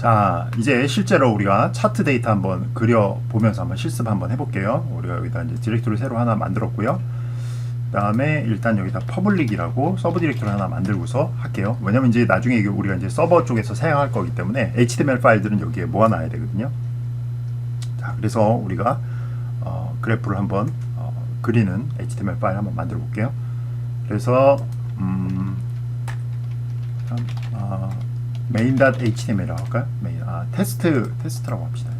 자, 이제 실제로 우리가 차트 데이터 한번 그려 보면서 한번 실습 한번 해볼게요. 우리가 여기다 이제 디렉토리 새로 하나 만들었고요. 그 다음에 일단 여기다 퍼블릭이라고 서브 디렉토리 하나 만들고서 할게요. 왜냐면 이제 나중에 우리가 이제 서버 쪽에서 사용할 거기 때문에 HTML 파일들은 여기에 모아놔야 되거든요. 자, 그래서 우리가 어, 그래프를 한번 어, 그리는 HTML 파일 한번 만들어 볼게요. 그래서 음, 참, 아, main.html이라고 할까요? 아, 테스트, 테스트라고 합시다.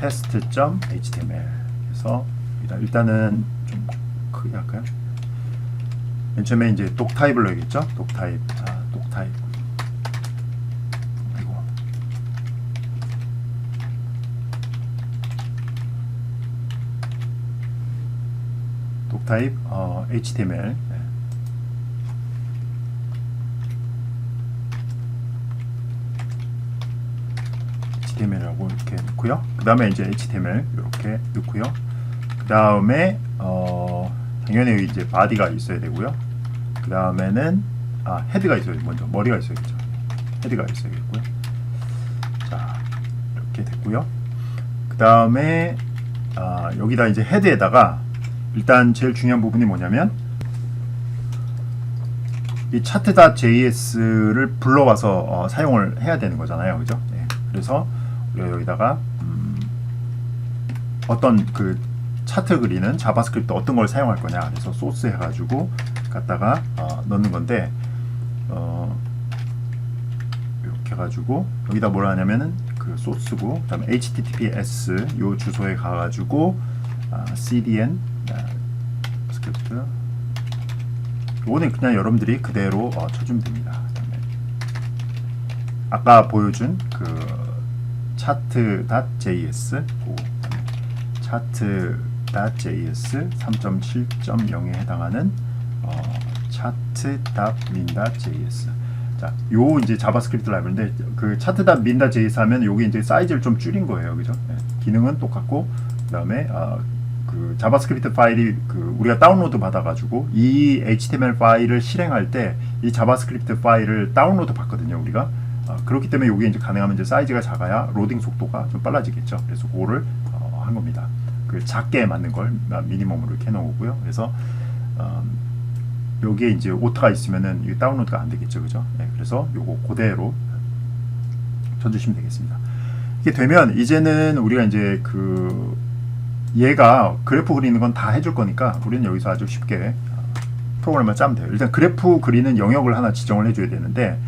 테스트.html. 그래서 일단, 일단은 좀 크게 할까요? 맨 처음에 이제 독 타입을 넣어야겠죠? 독 타입, 아, 독 타입. 아이고. 독 타입, 어, HTML. 네. HTML이라고 이렇게 넣고요. 그 다음에 이제 HTML 이렇게 넣고요. 그 다음에 어, 당연히 이제 바디가 있어야 되고요. 그 다음에는 아 헤드가 있어야 먼저 머리가 있어야겠죠. 헤드가 있어야겠고요. 자 이렇게 됐고요. 그 다음에 아, 여기다 이제 헤드에다가 일단 제일 중요한 부분이 뭐냐면 이 차트.js를 불러와서 어, 사용을 해야 되는 거잖아요, 그죠? 네. 그래서 여기다가 음, 어떤 그 차트 그리는 자바스크립트 어떤 걸 사용할 거냐, 그래서 소스 해가지고 갖다가 어, 넣는 건데 어, 이렇게 해가지고 여기다 뭐라 하냐면은 그 소스고 그다음에 https 요 주소에 가가지고 아, cdn 아, 스크립트 요거는 그냥 여러분들이 그대로 어, 쳐주면 됩니다. 아까 보여준 그 차트.js 고 차트.js 3.7.0에 해당하는 어, 차트.min.js 자, 요 이제 자바스크립트 라이브인데 그 차트.min.js 하면 요게 이제 사이즈를 좀 줄인 거예요, 그죠? 네. 기능은 똑같고 그다음에 아, 그 자바스크립트 파일이 그 우리가 다운로드 받아가지고 이 HTML 파일을 실행할 때 이 자바스크립트 파일을 다운로드 받거든요, 우리가. 아, 그렇기 때문에 이게 이제 가능하면 이제 사이즈가 작아야 로딩 속도가 좀 빨라지겠죠. 그래서 그거를 어, 한 겁니다. 그 작게 맞는 걸 미니멈으로 이렇게 해놓고요. 그래서 음, 여기에 이제 오타가 있으면은 이게 다운로드가 안 되겠죠, 그죠? 네, 그래서 요거 그대로 쳐주시면 되겠습니다. 이게 되면 이제는 우리가 이제 그 얘가 그래프 그리는 건 다 해줄 거니까 우리는 여기서 아주 쉽게 프로그램을 짜면 돼요. 일단 그래프 그리는 영역을 하나 지정을 해줘야 되는데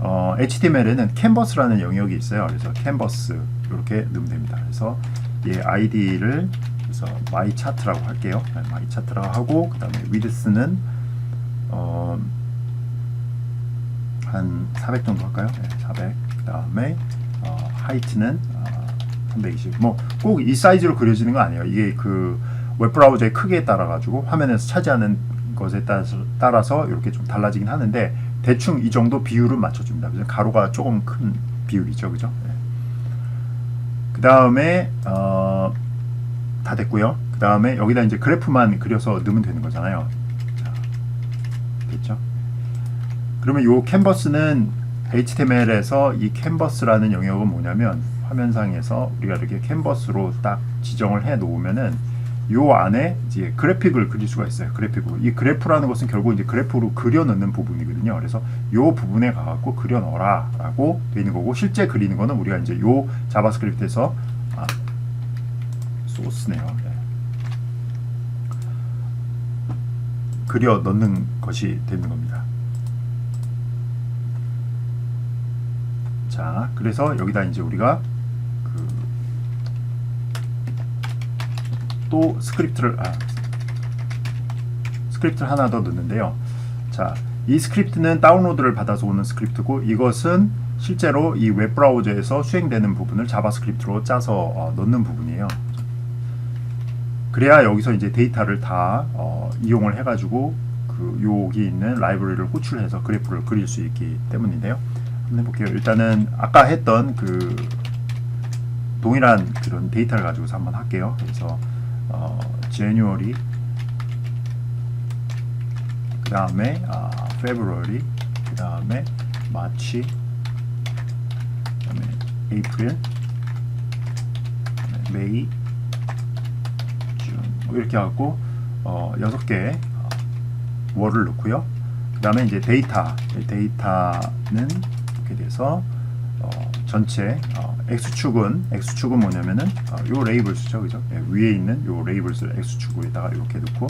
어, HTML에는 캔버스라는 영역이 있어요. 그래서 캔버스 이렇게 넣으면 됩니다. 그래서 얘 아이디를 그래서 my 차트라고 할게요. 네, my 차트라고 하고 그다음에 width는 어, 한 400 정도 할까요? 네, 400. 그다음에 어, height는 어, 320. 뭐 꼭 이 사이즈로 그려지는 거 아니에요. 이게 그 웹브라우저의 크기에 따라 가지고 화면에서 차지하는 것에 따라서 이렇게 좀 달라지긴 하는데 대충 이 정도 비율을 맞춰줍니다. 그래서 가로가 조금 큰 비율이죠, 그죠? 네. 그 다음에 어, 다 됐고요. 그 다음에 여기다 이제 그래프만 그려서 넣으면 되는 거잖아요. 자, 됐죠? 그러면 요 캔버스는 HTML에서 이 캔버스라는 영역은 뭐냐면 화면상에서 우리가 이렇게 캔버스로 딱 지정을 해 놓으면은 요 안에 이제 그래픽을 그릴 수가 있어요. 그래픽으로. 이 그래프라는 것은 결국 이제 그래프로 그려 넣는 부분이거든요. 그래서 요 부분에 가갖고 그려 넣어라 라고 되어 있는 거고, 실제 그리는 거는 우리가 이제 요 자바스크립트에서, 아, 소스네요. 네. 그려 넣는 것이 되는 겁니다. 자, 그래서 여기다 이제 우리가 그 또 스크립트를 아, 스크립트를 하나 더 넣는데요. 자, 이 스크립트는 다운로드를 받아서 오는 스크립트고 이것은 실제로 이 웹브라우저에서 수행되는 부분을 자바스크립트로 짜서 어, 넣는 부분이에요. 그래야 여기서 이제 데이터를 다 어, 이용을 해가지고 그 여기 있는 라이브러리를 호출해서 그래프를 그릴 수 있기 때문인데요. 한번 해볼게요. 일단은 아까 했던 그 동일한 그런 데이터를 가지고서 한번 할게요. 그래서 어, January 그 다음에 아, February 그 다음에 March 그 다음에 에이프릴, 그다음에 메이, 준뭐 이렇게 갖고 어, 여섯 개 어, 월을 넣고요. 그 다음에 이제 데이터 데이터는 이렇게 돼서 어, 전체 어, x축은 x축은 뭐냐면은 어, 요 레이블스죠, 그죠? 예, 위에 있는 요 레이블스를 x축으로다가 이렇게 넣고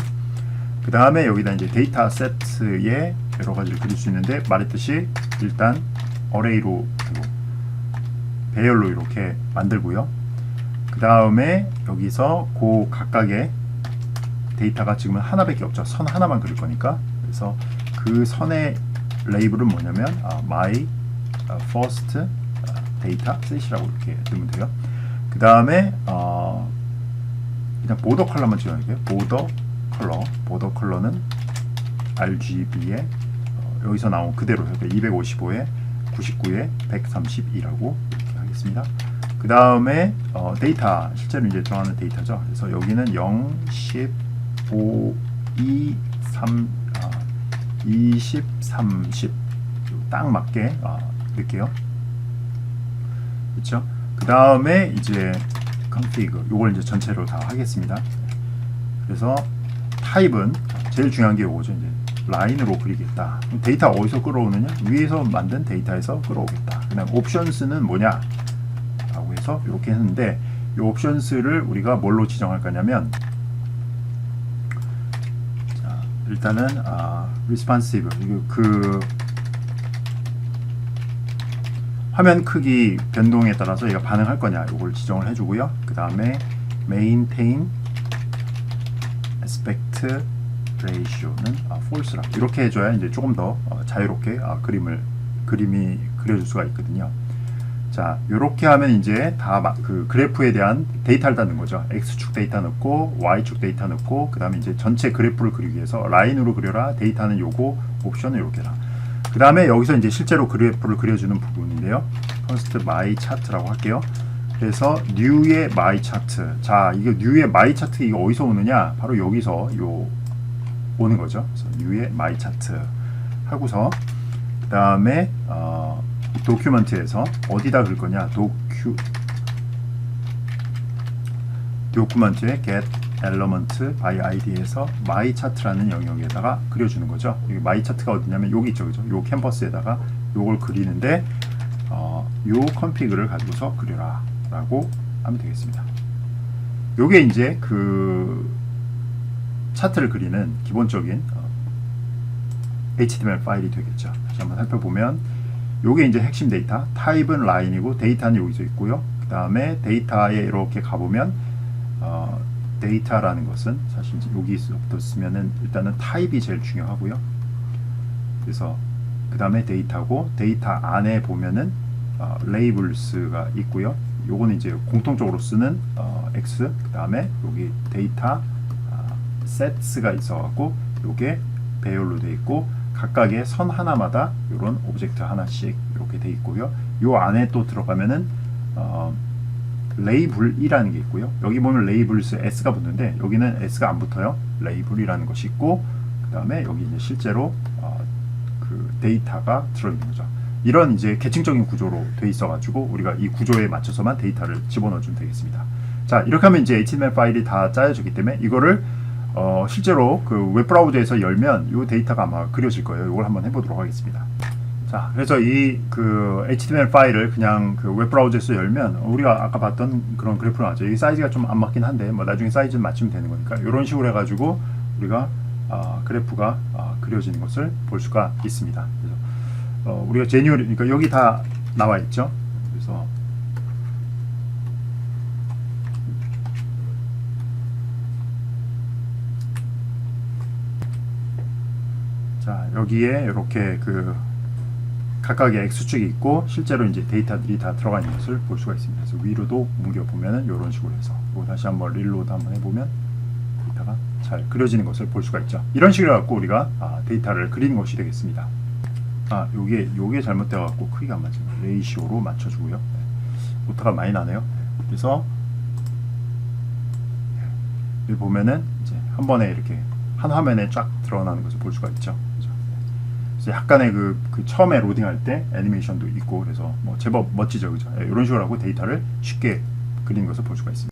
그 다음에 여기다 이제 데이터 세트에 여러 가지를 그릴 수 있는데 말했듯이 일단 어레이로 배열로 이렇게 만들고요. 그 다음에 여기서 그 각각의 데이터가 지금은 하나밖에 없죠. 선 하나만 그릴 거니까. 그래서 그 선의 레이블은 뭐냐면 아, my 아, data set이라고 이렇게 넣으면 돼요. 그 다음에 어, 그냥 보더 컬러만 지워낼게요. 보더 컬러, 보더 컬러는 RGB에 어, 여기서 나온 그대로 255에 99에 132라고 이렇게 하겠습니다. 그 다음에 어, 데이터 실제로 이제 들어가는 데이터죠. 그래서 여기는 0, 10, 5, 2, 3, 아, 20, 30. 딱 맞게 아, 넣을게요. 그렇죠? 그 다음에 이제 config 요걸 이제 전체로 다 하겠습니다. 그래서 타입은 제일 중요한 게 요거죠. 이제 라인으로 그리겠다. 데이터 어디서 끌어오느냐? 위에서 만든 데이터에서 끌어오겠다. 그다음 옵션스는 뭐냐? 라고 해서 이렇게 했는데 이 옵션스를 우리가 뭘로 지정할 거냐면 자, 일단은 아, responsive 그 화면 크기 변동에 따라서 얘가 반응할 거냐 이걸 지정을 해주고요. 그 다음에 maintain aspect ratio는 아, false라 이렇게 해줘야 이제 조금 더 어, 자유롭게 아, 그림을 그림이 그려질 수가 있거든요. 자, 이렇게 하면 이제 다 그 그래프에 대한 데이터를 닫는 거죠. x축 데이터 넣고 y축 데이터 넣고 그다음에 이제 전체 그래프를 그리기 위해서 라인으로 그려라. 데이터는 요거, 옵션은 이렇게 라. 그 다음에 여기서 이제 실제로 그래프를 그려주는 부분인데요. first my chart라고 할게요. 그래서 new의 my chart. 자, 이거 new의 my chart 이거 어디서 오느냐? 바로 여기서 요 오는 거죠. 그래서 new의 my chart 하고서 그 다음에 어 도큐먼트에서 어디다 그릴 거냐 도큐 도큐먼트에 get element by id에서 my chart라는 영역에다가 그려주는 거죠. 여기 my chart가 어디냐면 여기 있죠, 그죠? 요 캔버스에다가 요걸 그리는데 어, 요 컨피그를 가지고서 그려라라고 하면 되겠습니다. 요게 이제 그 차트를 그리는 기본적인 어, HTML 파일이 되겠죠. 다시 한번 살펴보면 요게 이제 핵심 데이터 타입은 라인이고 데이터는 여기서 있고요 그 다음에 데이터에 이렇게 가보면 어, 데이터라는 것은 사실 여기서부터 쓰면은 일단은 타입이 제일 중요하고요 그래서 그 다음에 데이터고 데이터 안에 보면은 어, 레이블스가 있고요 요거는 이제 공통적으로 쓰는 어, X 그 다음에 여기 데이터 어, sets가 있어 갖고 요게 배열로 되어 있고 각각의 선 하나마다 이런 오브젝트 하나씩 이렇게 돼 있고요. 요 안에 또 들어가면은 어, 레이블이라는 게 있고요. 여기 보면 레이블스 S가 붙는데 여기는 S가 안 붙어요. 레이블이라는 것이 있고 그 다음에 여기 이제 실제로 어, 그 데이터가 들어있는 거죠. 이런 이제 계층적인 구조로 돼 있어가지고 우리가 이 구조에 맞춰서만 데이터를 집어넣어 주면 되겠습니다. 자 이렇게 하면 이제 HTML 파일이 다 짜여졌기 때문에 이거를 어, 실제로 그 웹브라우저에서 열면 이 데이터가 아마 그려질 거예요. 이걸 한번 해보도록 하겠습니다. 자, 그래서 이 그 HTML 파일을 그냥 그 웹브라우저에서 열면 우리가 아까 봤던 그런 그래프로 나죠. 이 사이즈가 좀 안 맞긴 한데 뭐 나중에 사이즈 맞추면 되는 거니까 이런 식으로 해가지고 우리가 아, 그래프가 아, 그려지는 것을 볼 수가 있습니다. 그래서 어, 우리가 제뉴얼 그러니까 여기 다 나와 있죠. 그래서 자 여기에 이렇게 그 각각의 x축이 있고 실제로 이제 데이터들이 다 들어가 있는 것을 볼 수가 있습니다. 그래서 위로도 옮겨 보면은 이런 식으로 해서 이거 다시 한번 릴로드 한번 해보면 데이터가 잘 그려지는 것을 볼 수가 있죠. 이런 식으로 갖고 우리가 아, 데이터를 그리는 것이 되겠습니다. 아 요게 요게 잘못돼 갖고 크기가 안 맞죠. 레이시오로 맞춰주고요. 네. 오타가 많이 나네요. 그래서 여기 보면은 이제 한 번에 이렇게 한 화면에 쫙 드러나는 것을 볼 수가 있죠. 이제 약간의 그, 그 처음에 로딩할 때 애니메이션도 있고 그래서 뭐 제법 멋지죠, 그죠? 예, 이런 식으로 하고 데이터를 쉽게 그리는 것을 볼 수가 있습니다.